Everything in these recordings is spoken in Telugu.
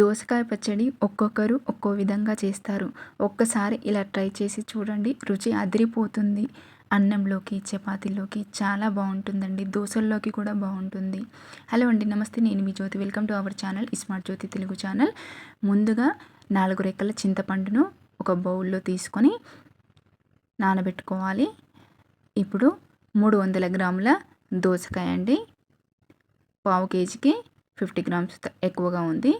దోసకాయ పచ్చడి ఒక్కొక్కరు ఒక్కో విధంగా చేస్తారు. ఒక్కసారి ఇలా ట్రై చేసి చూడండి రుచి అదిరిపోతుంది. అన్నంలోకి చపాతీలోకి చాలా బాగుంటుందండి. దోశల్లోకి కూడా బాగుంటుంది. హలో అండి నమస్తే. నేను మీ Jyoti. Welcome to our channel smart Jyoti Telugu channel. ముందుగా నాలుగు రెక్కల చింతపండును ఒక బౌల్లో తీసుకొని నానబెట్టుకోవాలి. ఇప్పుడు మూడు వందల గ్రాముల దోసకాయ అండి. పావు కేజీకి ఫిఫ్టీ గ్రామ్స్ ఎక్కువగా ఉంది.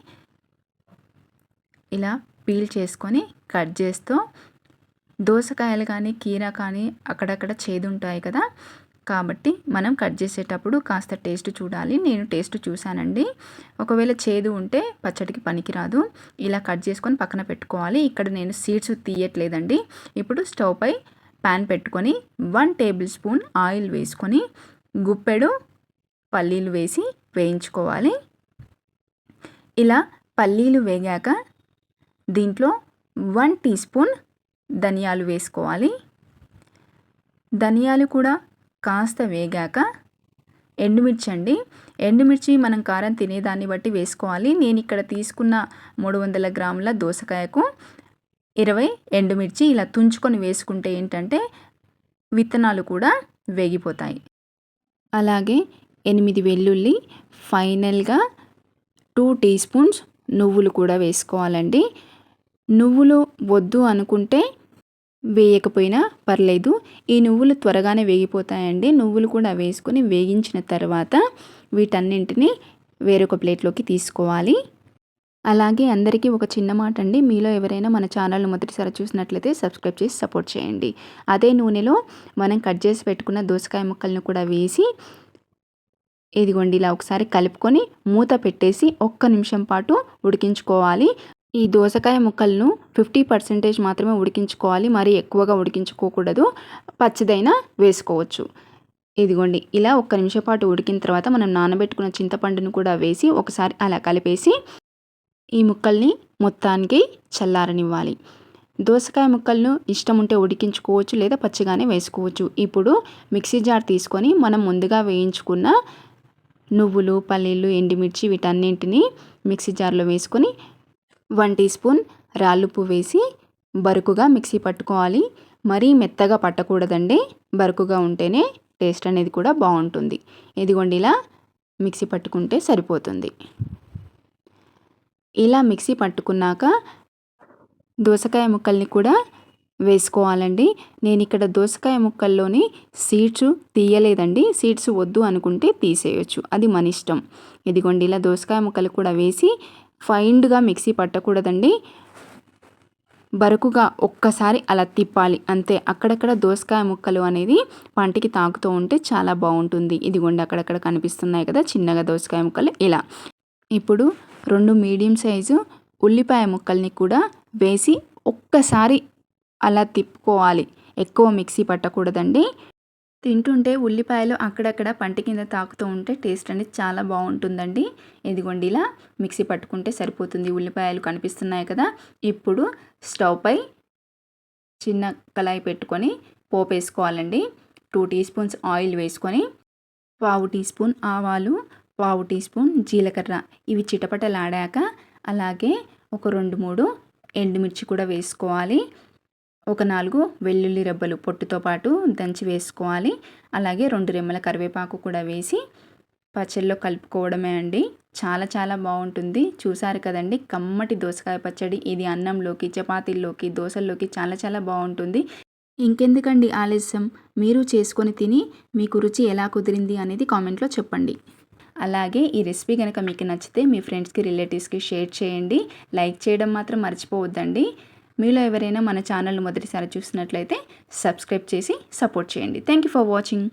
ఇలా పీల్ చేసుకొని కట్ చేస్తూ దోసకాయలు కానీ కీర కానీ అక్కడక్కడ చేదు ఉంటాయి కదా. కాబట్టి మనం కట్ చేసేటప్పుడు కాస్త టేస్ట్ చూడాలి. నేను టేస్ట్ చూశానండి. ఒకవేళ చేదు ఉంటే పచ్చడికి పనికిరాదు. ఇలా కట్ చేసుకొని పక్కన పెట్టుకోవాలి. ఇక్కడ నేను సీడ్స్ తీయట్లేదండి. ఇప్పుడు స్టవ్ పై ప్యాన్ పెట్టుకొని వన్ టేబుల్ స్పూన్ ఆయిల్ వేసుకొని గుప్పెడు పల్లీలు వేసి వేయించుకోవాలి. ఇలా పల్లీలు వేగాక దీంట్లో వన్ టీ స్పూన్ ధనియాలు వేసుకోవాలి. ధనియాలు కూడా కాస్త వేగాక ఎండుమిర్చి అండి. ఎండుమిర్చి మనం కారం తినేదాన్ని బట్టి వేసుకోవాలి. నేను ఇక్కడ తీసుకున్న మూడు వందల గ్రాముల దోసకాయకు ఇరవై ఎండుమిర్చి ఇలా తుంచుకొని వేసుకుంటే ఏంటంటే విత్తనాలు కూడా వేగిపోతాయి. అలాగే ఎనిమిది వెల్లుల్లి ఫైనల్గా టూ టీ స్పూన్స్ నువ్వులు కూడా వేసుకోవాలండి. నువ్వులు వద్దు అనుకుంటే వేయకపోయినా పర్లేదు. ఈ నువ్వులు త్వరగానే వేగిపోతాయండి. నువ్వులు కూడా వేసుకొని వేగించిన తర్వాత వీటన్నింటినీ వేరొక ప్లేట్లోకి తీసుకోవాలి. అలాగే అందరికీ ఒక చిన్న మాట అండి. మీలో ఎవరైనా మన ఛానల్ను మొదటిసారి చూసినట్లయితే సబ్స్క్రైబ్ చేసి సపోర్ట్ చేయండి. అదే నూనెలో మనం కట్ చేసి పెట్టుకున్న దోసకాయ ముక్కలను కూడా వేసి ఇదిగోండి ఇలా ఒకసారి కలుపుకొని మూత పెట్టేసి ఒక్క నిమిషం పాటు ఉడికించుకోవాలి. ఈ దోసకాయ ముక్కలను ఫిఫ్టీ పర్సెంటేజ్ మాత్రమే ఉడికించుకోవాలి. మరి ఎక్కువగా ఉడికించుకోకూడదు. పచ్చిదైనా వేసుకోవచ్చు. ఇదిగోండి ఇలా ఒక్క నిమిషం పాటు ఉడికిన తర్వాత మనం నానబెట్టుకున్న చింతపండును కూడా వేసి ఒకసారి అలా కలిపేసి ఈ ముక్కల్ని మొత్తానికి చల్లారనివ్వాలి. దోసకాయ ముక్కలను ఇష్టం ఉంటే ఉడికించుకోవచ్చు లేదా పచ్చిగానే వేసుకోవచ్చు. ఇప్పుడు మిక్సీ జార్ తీసుకొని మనం ముందుగా వేయించుకున్న నువ్వులు పల్లీలు ఎండుమిర్చి వీటన్నింటినీ మిక్సీ జార్లో వేసుకొని వన్ టీ స్పూన్ రాళ్ళుప్పు వేసి బరుకుగా మిక్సీ పట్టుకోవాలి. మరీ మెత్తగా పట్టకూడదండి. బరుకుగా ఉంటేనే టేస్ట్ అనేది కూడా బాగుంటుంది. ఇదిగోండి ఇలా మిక్సీ పట్టుకుంటే సరిపోతుంది. ఇలా మిక్సీ పట్టుకున్నాక దోసకాయ ముక్కల్ని కూడా వేసుకోవాలండి. నేను ఇక్కడ దోసకాయ ముక్కల్లోని సీడ్స్ తీయలేదండి. సీడ్స్ వద్దు అనుకుంటే తీసేయచ్చు. అది మన ఇష్టం. ఇదిగోండి ఇలా దోసకాయ ముక్కలు కూడా వేసి ఫైండ్గా మిక్సీ పట్టకూడదండి. బరుకుగా ఒక్కసారి అలా తిప్పాలి. అంతే. అక్కడక్కడ దోసకాయ ముక్కలు అనేది పంటికి తాకుతూ ఉంటే చాలా బాగుంటుంది. ఇదిగోండి అక్కడక్కడ కనిపిస్తున్నాయి కదా చిన్నగా దోసకాయ ముక్కలు. ఇలా. ఇప్పుడు రెండు మీడియం సైజు ఉల్లిపాయ ముక్కల్ని కూడా వేసి ఒక్కసారి అలా తిప్పుకోవాలి. ఎక్కువ మిక్సీ పట్టకూడదండి. తింటుంటే ఉల్లిపాయలు అక్కడక్కడ పంట కింద తాకుతూ ఉంటే టేస్ట్ అనేది చాలా బాగుంటుందండి. ఇదిగోండి ఇలా మిక్సీ పట్టుకుంటే సరిపోతుంది. ఉల్లిపాయలు కనిపిస్తున్నాయి కదా. ఇప్పుడు స్టవ్ పై చిన్న కళాయి పెట్టుకొని పోపు వేసుకోవాలండి. టూ టీ స్పూన్స్ ఆయిల్ వేసుకొని పావు టీ స్పూన్ ఆవాలు పావు టీ స్పూన్ జీలకర్ర. ఇవి చిటపటలాడాక అలాగే ఒక రెండు మూడు ఎండుమిర్చి కూడా వేసుకోవాలి. ఒక నాలుగు వెల్లుల్లి రెబ్బలు పొట్టుతో పాటు దంచి వేసుకోవాలి. అలాగే రెండు రెమ్మల కరివేపాకు కూడా వేసి పచ్చడిలో కలుపుకోవడమే అండి. చాలా చాలా బాగుంటుంది. చూసారు కదండి? కమ్మటి దోసకాయ పచ్చడి. ఇది అన్నంలోకి చపాతీల్లోకి దోశల్లోకి చాలా చాలా బాగుంటుంది. ఇంకెందుకండి ఆలస్యం? మీరు చేసుకొని తిని మీకు రుచి ఎలా కుదిరింది అనేది కామెంట్లో చెప్పండి. అలాగే ఈ రెసిపీ కనుక మీకు నచ్చితే మీ ఫ్రెండ్స్కి రిలేటివ్స్కి షేర్ చేయండి. లైక్ చేయడం మాత్రం మర్చిపోవద్దండి. మీలో ఎవరైనా మన ఛానల్ మొదటిసారి చూసినట్లయితే సబ్స్క్రైబ్ చేసి సపోర్ట్ చేయండి. Thank you for watching